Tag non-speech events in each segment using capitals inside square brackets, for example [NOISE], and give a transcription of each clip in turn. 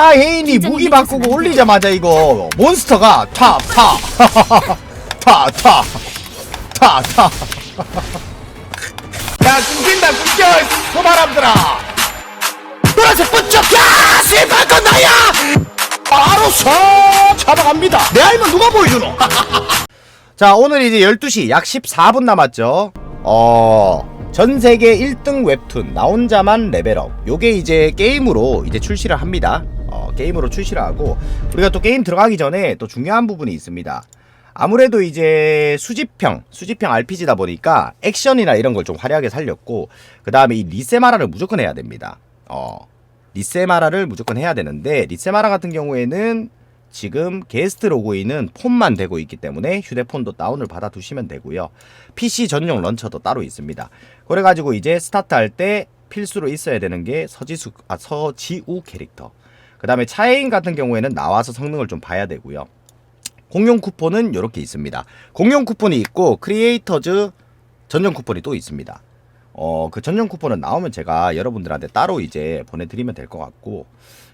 차혜인이 무기 바꾸고 올리자마자 이거 몬스터가 탑탑탑탑탑탑 [LAUGHS] [LAUGHS] 야 끊긴다 끊겨 소바람들아. 노란색 번쩍 야 세발건 나야! 바로 서 잡아갑니다. 내 알면 누가 보여주노? [LAUGHS] 자 오늘 이제 12시 약 14분 남았죠? 어 전세계 1등 웹툰 나 혼자만 레벨업. 요게 이제 게임으로 이제 출시를 합니다. 어 게임으로 출시를 하고 우리가 또 게임 들어가기 전에 또 중요한 부분이 있습니다 아무래도 이제 수집형 수집형 RPG다 보니까 액션이나 이런 걸 좀 화려하게 살렸고 그 다음에 이 리세마라를 무조건 해야 됩니다 어 리세마라를 무조건 해야 되는데 리세마라 같은 경우에는 지금 게스트 로그인은 폰만 되고 있기 때문에 휴대폰도 다운을 받아 두시면 되고요. PC 전용 런처도 따로 있습니다. 그래가지고 이제 스타트할 때 필수로 있어야 되는 게 서지수 아 서지우 캐릭터. 그 다음에 차혜인 같은 경우에는 나와서 성능을 좀 봐야 되고요. 공용 쿠폰은 이렇게 있습니다. 공용 쿠폰이 있고 크리에이터즈 전용 쿠폰이 또 있습니다. 어, 그 전용 쿠폰은 나오면 제가 여러분들한테 따로 이제 보내드리면 될 것 같고,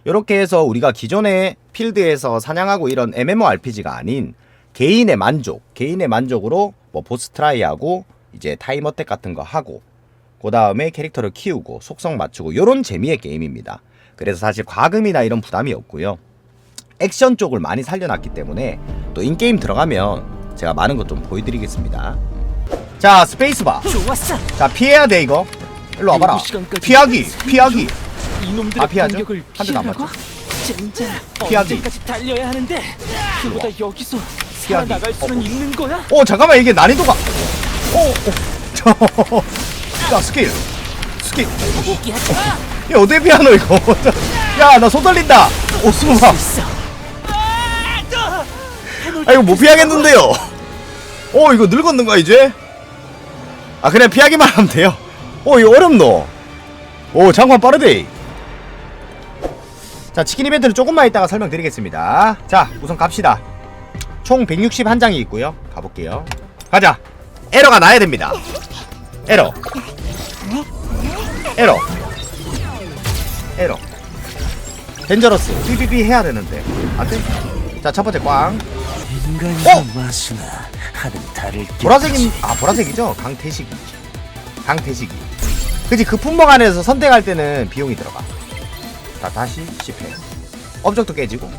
이렇게 해서 우리가 기존의 필드에서 사냥하고 이런 MMORPG가 아닌 개인의 만족, 개인의 만족으로 뭐 보스 트라이하고 이제 타임 어택 같은 거 하고, 그 다음에 캐릭터를 키우고 속성 맞추고 이런 재미의 게임입니다. 그래서 사실 과금이나 이런 부담이 없고요. 액션 쪽을 많이 살려놨기 때문에 또 인게임 들어가면 제가 많은 것 좀 보여드리겠습니다. 자, 스페이스바. 좋았어. 자 피해야 돼 이거 일로 와봐라 피하기 피하기 이놈들의 아, 피하죠? 공격을 한 대도 안 피하라고? 젠장. 피하기. 언제까지 달려야 하는데 그보다 여기서 피하기. 살아나갈 수는 어. 있는 거야? 어 잠깐만 이게 난이도가 오 오 [LAUGHS] 자 스킬 스킬 포기하지 마. 야 어떻게 피하노 이거. [LAUGHS] 야 나 손 떨린다. 오 수마. 아 이거 못 피하겠는데요? 어 이거 늙었는 거야 이제? 아 그냥 피하기만 하면 돼요. 어 이거 어렵노? 오 장관 빠르대. 자 치킨 이벤트는 조금만 있다가 설명드리겠습니다. 자 우선 갑시다. 총 161장이 있고요. 가볼게요. 가자. 에러가 나야 됩니다. 에러. 에러 에러. 덴저러스 삐삐삐 해야 되는데. 안돼. 자첫 번째 꽝. 어? 하는 게 보라색인 아 보라색이죠? 강태식이. 강태식이. 그지 그 품목 안에서 선택할 때는 비용이 들어가. 자 다시 10회 업적도 깨지고.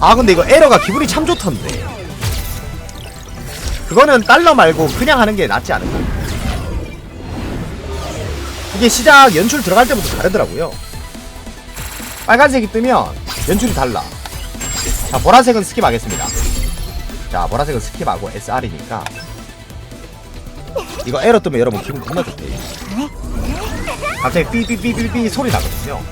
아 근데 이거 에러가 기분이 참 좋던데. 그거는 달러 말고 그냥 하는 게 낫지 않을까 이게 시작 연출 들어갈 때부터 다르더라고요. 빨간색이 뜨면 연출이 달라. 자 보라색은 스킵하겠습니다. 자 보라색은 스킵하고 SR이니까. 이거 에러 뜨면 여러분 기분 겁나 좋대. 갑자기 삐삐삐삐삐 소리 나거든요.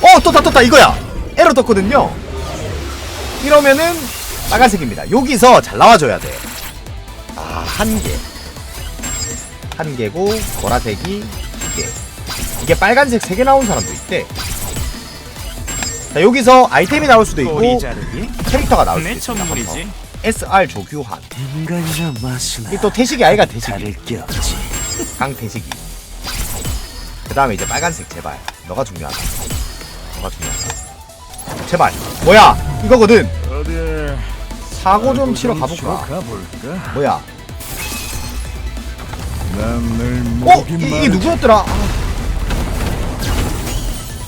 어 떴다 떴다. 이거야. 에러 떴거든요. 이러면은 빨간색입니다. 여기서 잘 나와줘야 돼 아 한 개 한 개고 보라색이 두 개. 이게 빨간색 세 개 나온 사람도 있대. 자 여기서 아이템이 나올 수도 있고? 캐릭터가 나올 수도 내 있습니다 천물이지. SR 조규환. 인간과 마수나 이게 또 태식이 아이가 태식이. 게 없지. 강태식이. 그 다음에 이제 빨간색 제발. 너가 중요하다. 너가 중요하다. 제발. 뭐야? 이거거든. 어디? 사고 좀 치러 가볼까? 가볼까? 뭐야 어? 이, 이게 누구였더라? 아.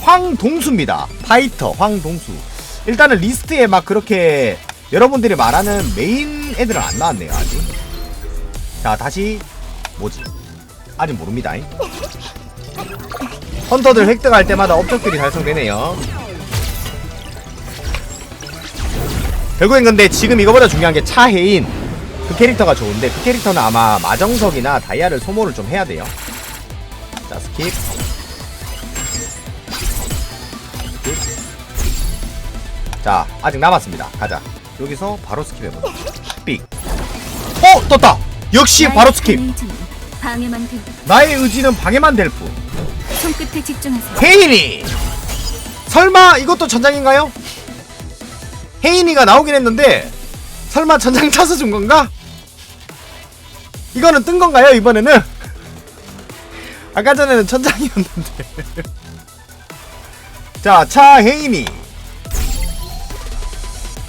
황동수입니다. 파이터 황동수. 일단은 리스트에 막 그렇게 여러분들이 말하는 메인 애들은 안 나왔네요 아직. 자 다시. 뭐지? 아직 모릅니다. 헌터들 획득할 때마다 업적들이 달성되네요. 결국엔 근데 지금 이거보다 중요한 게 차혜인 그 캐릭터가 좋은데 그 캐릭터는 아마 마정석이나 다이아를 소모를 좀 해야 돼요 자 스킵 스킵 자 아직 남았습니다 가자 여기서 바로 스킵해보자 삑 어! 떴다! 역시 바로 스킵 방해만. 나의 의지는 방해만 될 뿐. 손끝에 집중하세요. 혜인이! 설마 이것도 전장인가요? 혜인이가 나오긴 했는데 설마 전장 차서 준 건가? 이거는 뜬 건가요 이번에는? [LAUGHS] 아까 전에는 천장이었는데. [LAUGHS] 자, 차혜인이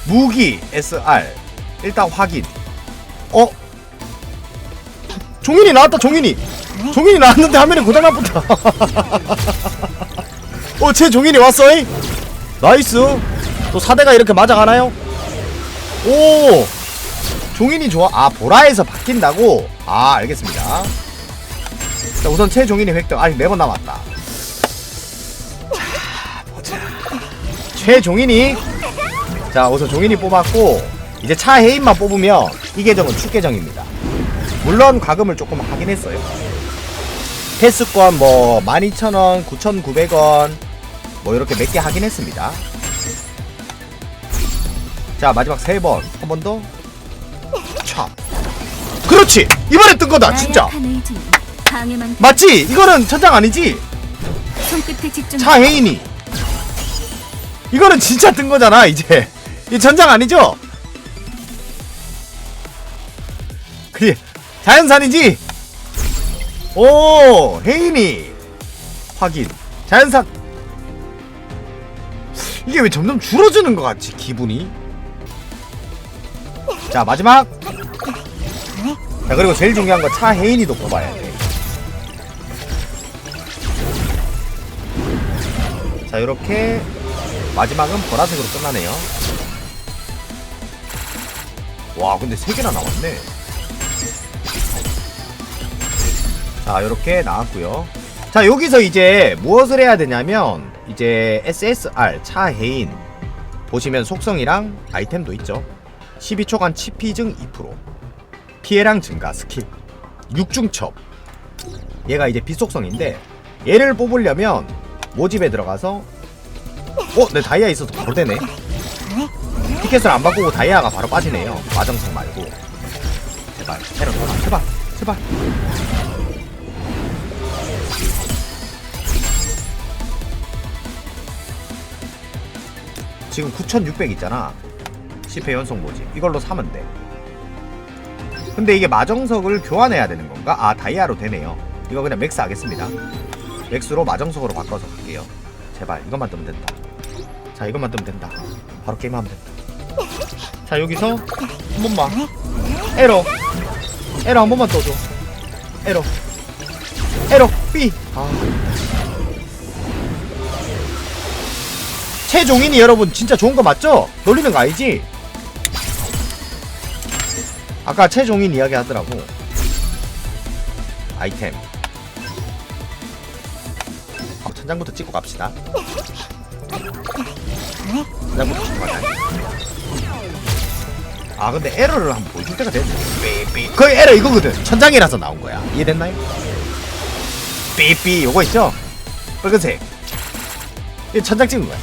무기 SR 일단 확인. 어? 종인이 나왔다. 종인이. 종인이 나왔는데 화면에 고장 났다. [LAUGHS] 어, 제 종인이 왔어잉. 나이스. 또 사대가 이렇게 맞아가나요? 오. 종인이 좋아. 아, 보라에서 바뀐다고? 아, 알겠습니다. 자, 우선 최종인이 획득. 아직 네번 남았다. 자. 최종인이. 자, 우선 종인이 뽑았고, 이제 차혜인만 뽑으면 이 계정은 축 계정입니다. 물론 과금을 조금 하긴 했어요. 패스권 뭐 12,000원, 9,900원 뭐 이렇게 몇 개 하긴 했습니다. 자, 마지막 세 번. 한 번 더. 참. 그렇지! 이번에 뜬 거다, 진짜! 맞지? 이거는 천장 아니지? 차혜인이 이거는 진짜 뜬 거잖아 이제 이 천장 아니죠? 그래 자연산이지? 오 혜인이 확인 자연산 이게 왜 점점 줄어드는 것 같지 기분이 자 마지막 자 그리고 제일 중요한 거 차혜인이도 뽑아야 돼. 자 이렇게 마지막은 보라색으로 끝나네요. 와 근데 3개나 나왔네. 자 이렇게 나왔고요. 자 여기서 이제 무엇을 해야 되냐면 이제 SSR 차해인 보시면 속성이랑 아이템도 있죠. 12초간 치피 증2% 피해량 증가 스킬 6중첩. 얘가 이제 비속성인데 얘를 뽑으려면 모집에 들어가서 어? 내 다이아 있어서 바로 되네. 티켓을 안 바꾸고 다이아가 바로 빠지네요. 마정성 말고. 제발 테러 넣어라 제발 제발. 지금 9600 있잖아. 10회 연속 모집. 이걸로 사면 돼 근데 이게 마정석을 교환해야 되는 건가? 아 다이아로 되네요. 이거 그냥 맥스 하겠습니다. 맥스로 마정석으로 바꿔서 갈게요. 제발 이것만 뜨면 된다. 자 이것만 뜨면 된다. 바로 게임하면 된다. 자 여기서 한 번만. 에러. 에러 한 번만 떠줘. 에러. 에러. B. 아. 최종인이 여러분 진짜 좋은 거 맞죠? 놀리는 거 아니지? 아까 최종인 이야기 하더라고 아이템 어, 천장부터 찍고 갑시다. 천장부터 찍고 가자. 아 근데 에러를 한번 보여줄 때가 됐네. 그 에러 이거거든. 천장이라서 나온 거야. 이해됐나요? 삐삐 요거 있죠? 빨간색. 이 천장 찍은 거야.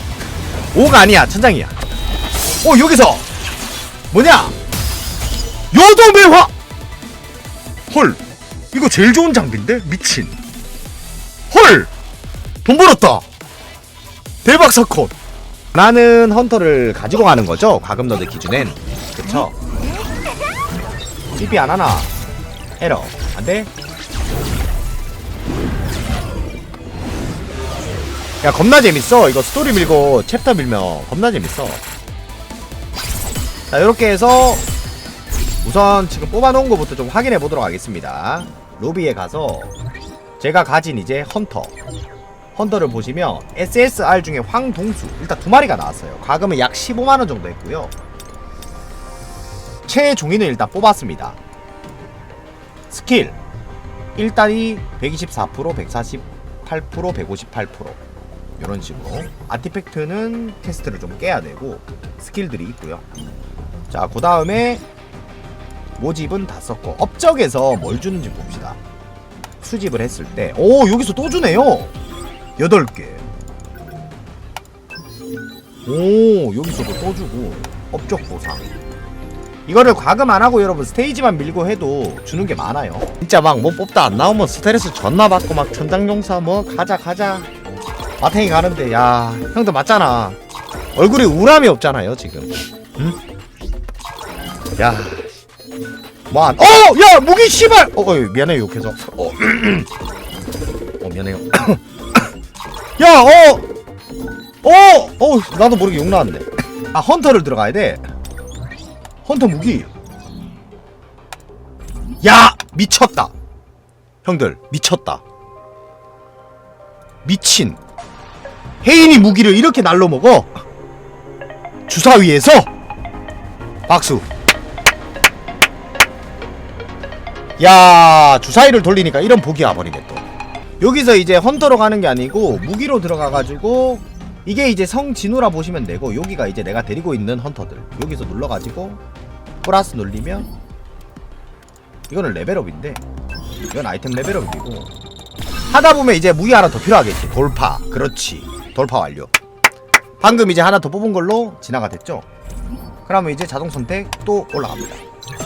5가 아니야. 천장이야. 오 여기서 뭐냐? 요도매화. 헐. 이거 제일 좋은 장비인데 미친. 헐. 돈 벌었다. 대박 사건. 나는 헌터를 가지고 가는 거죠. 과금 너드 기준엔. 그쵸? 삐삐 안 하나. 에러. 안 돼? 야, 겁나 재밌어. 이거 스토리 밀고 챕터 밀면 겁나 재밌어. 자, 이렇게 해서 우선 지금 뽑아놓은 거부터 좀 확인해 보도록 하겠습니다. 로비에 가서 제가 가진 이제 헌터. 헌터를 보시면 SSR 중에 황동수 일단 두 마리가 나왔어요. 과금은 약 15만 원 정도 했고요. 최종인을 일단 뽑았습니다. 스킬 1단이 124%, 148%, 158% 이런 식으로 아티팩트는 테스트를 좀 깨야 되고 스킬들이 있고요. 자, 그 다음에 모집은 다 썼고 업적에서 뭘 주는지 봅시다. 수집을 했을 때, 오 여기서 또 주네요. 8개. 오 여기서도 또 주고 업적 보상. 이거를 과금 안 하고 여러분 스테이지만 밀고 해도 주는 게 많아요. 진짜 막 뭐 뽑다 안 나오면 스트레스 존나 받고 막 천장용사 뭐 가자 가자 마탱이 가는데 야 형도 맞잖아. 얼굴에 우람이 없잖아요 지금. 응? 야. 뭐 안, 어! 야! 무기 씨발! 어, 어 미안해 [CLEARS THROAT] 욕해서. 어. 미안해요 [CLEARS THROAT] 야 어! 어! 어 나도 모르게 욕 나왔네 아 헌터를 들어가야 돼 헌터 무기 야 미쳤다 형들 미쳤다 미친 혜인이 무기를 이렇게 날로 먹어 주사위에서 박수 야 주사위를 돌리니까 이런 복이 와버리네 또. 여기서 이제 헌터로 가는 게 아니고 무기로 들어가가지고 이게 이제 성진우라 보시면 되고 여기가 이제 내가 데리고 있는 헌터들. 여기서 눌러가지고 플러스 눌리면 이거는 레벨업인데 이건 아이템 레벨업이고 하다 보면 이제 무기 하나 더 필요하겠지. 돌파. 그렇지. 돌파 완료. 방금 이제 하나 더 뽑은 걸로 진화가 됐죠? 그러면 이제 자동 선택 또 올라갑니다.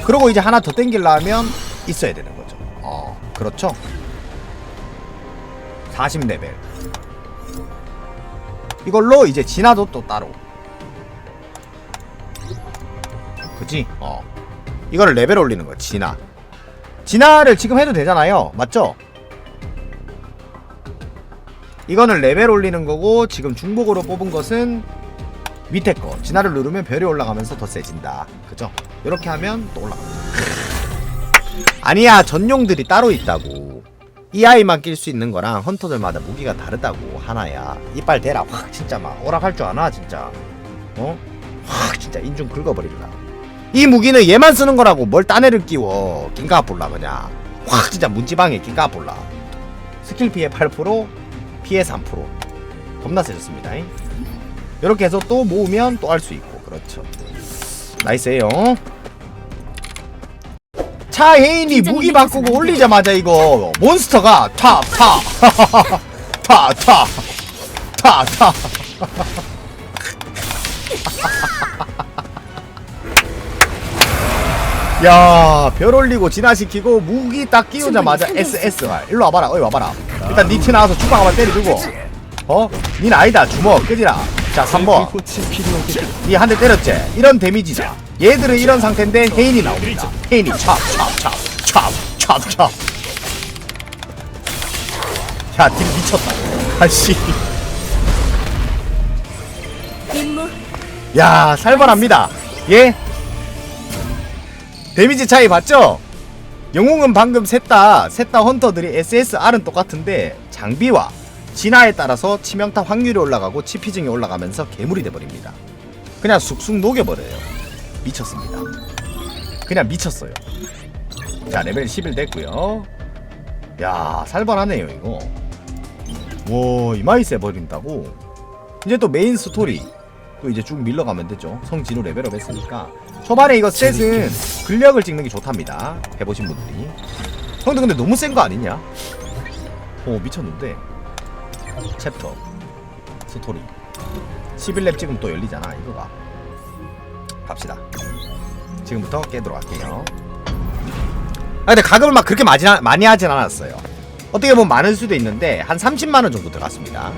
그리고 이제 하나 더 땡기려면 있어야 되는 거죠. 어 그렇죠? 40레벨. 이걸로 이제 진화도 또 따로. 그지? 어. 이거를 레벨 올리는 거야 진화. 진화를 지금 해도 되잖아요. 맞죠? 이거는 레벨 올리는 거고 지금 중복으로 뽑은 것은 밑에 거. 진화를 누르면 별이 올라가면서 더 세진다. 그죠? 이렇게 하면 또 올라갑니다 아니야 전용들이 따로 있다고. 이 아이만 낄 수 있는 거랑 헌터들마다 무기가 다르다고 하나야. 이빨 대라. 확 진짜 막 오락할 줄 아나 진짜. 어? 확 진짜 인중 긁어버릴라 이 무기는 얘만 쓰는 거라고 뭘 딴 애를 끼워. 낀가 볼라 그냥. 확 진짜 문지방에 낀가 볼라. 스킬 피해 8% 피해 3% 겁나 세졌습니다 이렇게 해서 또 모으면 또 할 수 있고. 그렇죠. 나이스에요 차혜인이 무기 바꾸고 올리자마자 이거 몬스터가 탑탑타타 타 타 [LAUGHS] [LAUGHS] 야, 별 올리고 진화시키고 무기 딱 끼우자마자 SSR. 일로 와봐라. 어이 와봐라. 일단 니티 나와서 주방 한번 때려주고. 어? 닌 아니다. 주먹 끄지라. 자, 3번. 꽃이 필요하게 니한대 때렸지? 이런 데미지다. 얘들은 이런 상태인데 헤인이 나옵니다. 헤인이 찹, 찹, 찹, 찹, 찹, 찹. 야, 딜 미쳤다. 아씨. 야, 살벌합니다. 예? 데미지 차이 봤죠? 영웅은 방금 셋다 셋다 헌터들이 SSR은 똑같은데 장비와 진화에 따라서 치명타 확률이 올라가고 치피증이 올라가면서 괴물이 돼버립니다. 그냥 쑥쑥 녹여버려요. 미쳤습니다. 그냥 미쳤어요. 자 레벨 11 됐고요. 야 살벌하네요 이거. 와 이마이 세 버린다고. 이제 또 메인 스토리 또 이제 쭉 밀러가면 되죠. 성진우 레벨업 했으니까 초반에 이거 셋은 근력을 찍는 게 좋답니다. 해보신 분들이. 형들 근데 너무 센 거 아니냐? 오 미쳤는데. 챕터 스토리. 11렙 지금 또 열리잖아 이거가. 갑시다. 지금부터 깨도록 할게요. 아 근데 가격을 막 그렇게 많이, 하- 많이 하진 않았어요. 어떻게 보면 많을 수도 있는데 한 30만원 정도 들어갔습니다